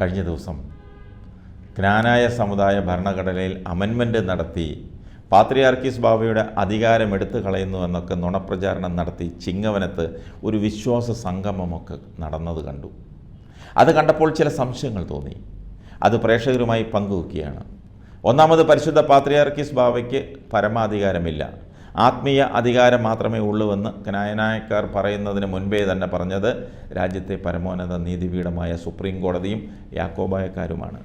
കഴിഞ്ഞ ദിവസം ജ്ഞാനായ സമുദായ ഭരണഘടനയിൽ അമെൻമെന്റ് നടത്തി പാത്രിയാർക്കീസ് ബാബയുടെ അധികാരം എടുത്തു കളയുന്നു എന്നൊക്കെ നുണപ്രചാരണം നടത്തി ചിങ്ങവനത്ത് ഒരു വിശ്വാസ സംഗമമൊക്കെ നടന്നത് കണ്ടു. അത് കണ്ടപ്പോൾ ചില സംശയങ്ങൾ തോന്നി. അത് പ്രേക്ഷകരുമായി പങ്കുവെക്കുകയാണ്. ഒന്നാമത് പരിശുദ്ധ പാത്രിയാർക്കീസ് ബാബയ്ക്ക് പരമാധികാരമില്ല. ആത്മീയ അധികാരം മാത്രമേ ഉള്ളൂവെന്ന് കനായനായക്കാർ പറയുന്നതിന് മുൻപേ തന്നെ പറഞ്ഞത് രാജ്യത്തെ പരമോന്നത നീതിപീഠമായ സുപ്രീം കോടതിയും യാക്കോബായക്കാരുമാണ്.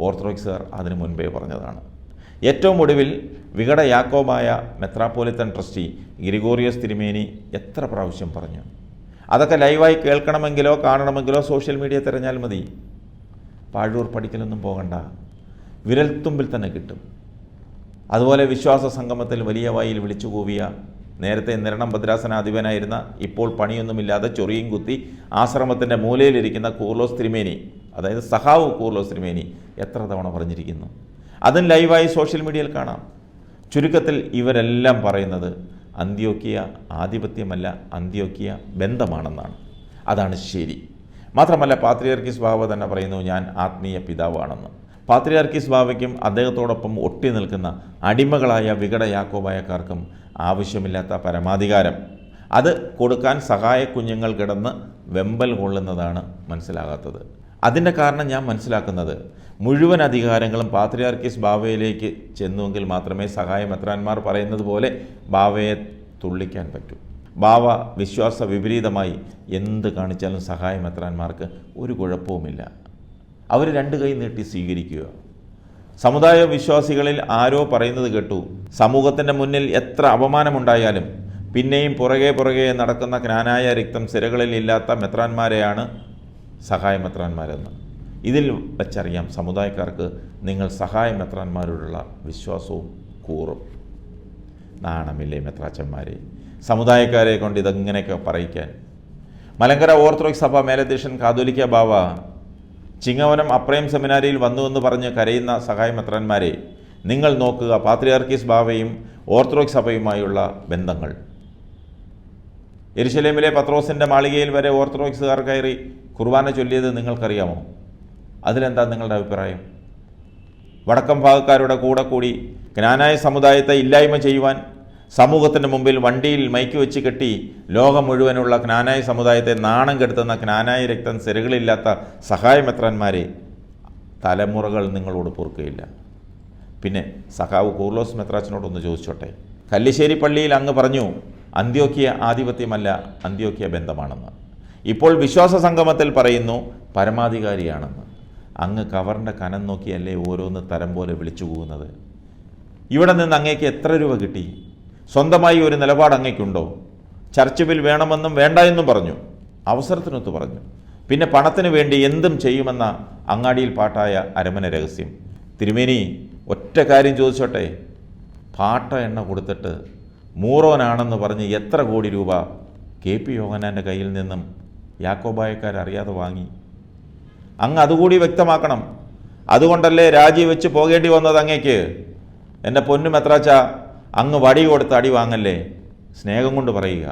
ഓർത്തഡോക്സുകാർ അതിനു മുൻപേ പറഞ്ഞതാണ്. ഏറ്റവും ഒടുവിൽ വികട യാക്കോബായ മെത്രാപ്പോലിത്തൻ ട്രസ്റ്റി ഗ്രിഗോറിയസ് തിരുമേനി എത്ര പ്രാവശ്യം പറഞ്ഞു? അതൊക്കെ ലൈവായി കേൾക്കണമെങ്കിലോ കാണണമെങ്കിലോ സോഷ്യൽ മീഡിയ തിരഞ്ഞാൽ മതി. പാഴൂർ പഠിക്കലൊന്നും പോകണ്ട. വിരൽത്തുമ്പിൽ തന്നെ കിട്ടും. അതുപോലെ വിശ്വാസ സംഗമത്തിൽ വലിയ വായിൽ വിളിച്ചു കൂവിയ നേരത്തെ നിരണം ഭദ്രാസനാധിപനായിരുന്ന ഇപ്പോൾ പണിയൊന്നുമില്ലാതെ ചൊറിയും കുത്തി ആശ്രമത്തിന്റെ മൂലയിലിരിക്കുന്ന കൂർലോസ് ത്രിമേനി അതായത് സഹാവ് കൂർലോസ് ത്രിമേനി എത്ര തവണ പറഞ്ഞിരിക്കുന്നു. അതും ലൈവായി സോഷ്യൽ മീഡിയയിൽ കാണാം. ചുരുക്കത്തിൽ ഇവരെല്ലാം പറയുന്നത് അന്ത്യോക്കിയ ആധിപത്യമല്ല അന്ത്യോക്കിയ ബന്ധമാണെന്നാണ്. അതാണ് ശരി. മാത്രമല്ല പാത്രിയർക്കിസ് സ്വഭാവം തന്നെ പറയുന്നു ഞാൻ ആത്മീയ പിതാവാണെന്ന്. പാത്രിയാർക്കീസ് ബാവയ്ക്കും അദ്ദേഹത്തോടൊപ്പം ഒട്ടി നിൽക്കുന്ന അടിമകളായ വികട യാക്കോബായക്കാർക്കും ആവശ്യമില്ലാത്ത പരമാധികാരം. അത് കൊടുക്കാൻ സഹായ കുഞ്ഞുങ്ങൾ കിടന്ന് വെമ്പൽ കൊള്ളുന്നതാണ് മനസ്സിലാകാത്തത്. അതിന്റെ കാരണം ഞാൻ മനസ്സിലാക്കുന്നത് മുഴുവൻ അധികാരങ്ങളും പാത്രിയാർക്കീസ് ബാവയിലേക്ക് ചെന്നുവെങ്കിൽ മാത്രമേ സഹായ മെത്രാന്മാർ പറയുന്നത് പോലെ ബാവയെ തുള്ളിക്കാൻ പറ്റൂ. ബാവ വിശ്വാസ വിപരീതമായി എന്ത് കാണിച്ചാലും സഹായ മെത്രാന്മാർക്ക് ഒരു കുഴപ്പവുമില്ല. അവർ രണ്ട് കൈ നീട്ടി സ്വീകരിക്കുക. സമുദായ വിശ്വാസികളിൽ ആരോ പറയുന്നത് കേട്ടു സമൂഹത്തിന്റെ മുന്നിൽ എത്ര അപമാനമുണ്ടായാലും പിന്നെയും പുറകെ പുറകെ നടക്കുന്ന ജ്ഞാനായ രക്തം സിരകളിൽ ഇല്ലാത്ത മെത്രാന്മാരെയാണ് സഹായ മെത്രാന്മാരെന്ന്. ഇതിൽ വെച്ചറിയാം സമുദായക്കാർക്ക് നിങ്ങൾ സഹായ മെത്രാന്മാരോടുള്ള വിശ്വാസവും കൂറും. നാണമില്ലേ മെത്രാച്ചന്മാരെ? സമുദായക്കാരെ കൊണ്ട് ഇതെങ്ങനെയൊക്കെ പറയിക്കാൻ? മലങ്കര ഓർത്തഡോക്സ് സഭ മേലധ്യക്ഷൻ കാതോലിക്ക ബാവ ചിങ്ങവനം അപ്രയം സെമിനാരിയിൽ വന്നുവെന്ന് പറഞ്ഞ് കരയുന്ന സഹായമത്രന്മാരെ നിങ്ങൾ നോക്കുക പാത്രിയാർക്കീസ് ബാവയും ഓർത്തഡോക്സ് സഭയുമായുള്ള ബന്ധങ്ങൾ. എരുശലേമിലെ പത്രോസിന്റെ മാളികയിൽ വരെ ഓർത്തഡോക്സുകാർ കയറി കുർബാന ചൊല്ലിയത് നിങ്ങൾക്കറിയാമോ? അതിലെന്താ നിങ്ങളുടെ അഭിപ്രായം? വടക്കം ഭാഗക്കാരുടെ കൂടെ കൂടി ജ്ഞാനായ സമുദായത്തെ ഇല്ലായ്മ ചെയ്യുവാൻ സമൂഹത്തിന്റെ മുമ്പിൽ വണ്ടിയിൽ മൈക്ക് വെച്ച് കെട്ടി ലോകം മുഴുവനുള്ള ജ്ഞാനായ സമുദായത്തെ നാണം കെടുത്തുന്ന ജ്ഞാനായ രക്തം സിരകളില്ലാത്ത സഹായമെത്രന്മാരെ തലമുറകൾ നിങ്ങളോട് പൊറുക്കുകയില്ല പിന്നെ സഖാവ് കൂർലോസ് മെത്രാച്ചനോടൊന്ന് ചോദിച്ചോട്ടെ. കല്ലിശ്ശേരി പള്ളിയിൽ അങ്ങ് പറഞ്ഞു അന്ത്യോക്കിയ ആധിപത്യമല്ല അന്ത്യോക്കിയ ബന്ധമാണെന്ന്. ഇപ്പോൾ വിശ്വാസ സംഗമത്തിൽ പറയുന്നു പരമാധികാരിയാണെന്ന്. അങ്ങ് കവറിന്റെ കനം നോക്കിയല്ലേ ഓരോന്ന് തരം പോലെ വിളിച്ചു പോകുന്നത് ഇവിടെ നിന്ന് അങ്ങേക്ക് എത്ര രൂപ കിട്ടി? സ്വന്തമായി ഒരു നിലപാട് അങ്ങേക്കുണ്ടോ ചർച്ച് ബിൽ വേണമെന്നും വേണ്ട എന്നും പറഞ്ഞു. അവസരത്തിനൊത്ത് പറഞ്ഞു. പിന്നെ പണത്തിന് വേണ്ടി എന്തും ചെയ്യുമെന്ന അങ്ങാടിയിൽ പാട്ടായ അരമന രഹസ്യം. തിരുമേനി ഒറ്റ കാര്യം ചോദിച്ചോട്ടെ? പാട്ട എണ്ണ കൊടുത്തിട്ട് മൂറോനാണെന്ന് പറഞ്ഞ് എത്ര കോടി രൂപ കെ പി യോഹനാന്റെ കയ്യിൽ നിന്നും യാക്കോബായക്കാരറിയാതെ വാങ്ങി. അങ്ങ് അതുകൂടി വ്യക്തമാക്കണം. അതുകൊണ്ടല്ലേ രാജി വെച്ച് പോകേണ്ടി വന്നത് അങ്ങേക്ക്? എന്റെ പൊന്നും മെത്രാച്ച അങ്ങ് വടി കൊടുത്ത് അടി വാങ്ങല്ലേ? സ്നേഹം കൊണ്ട് പറയുക.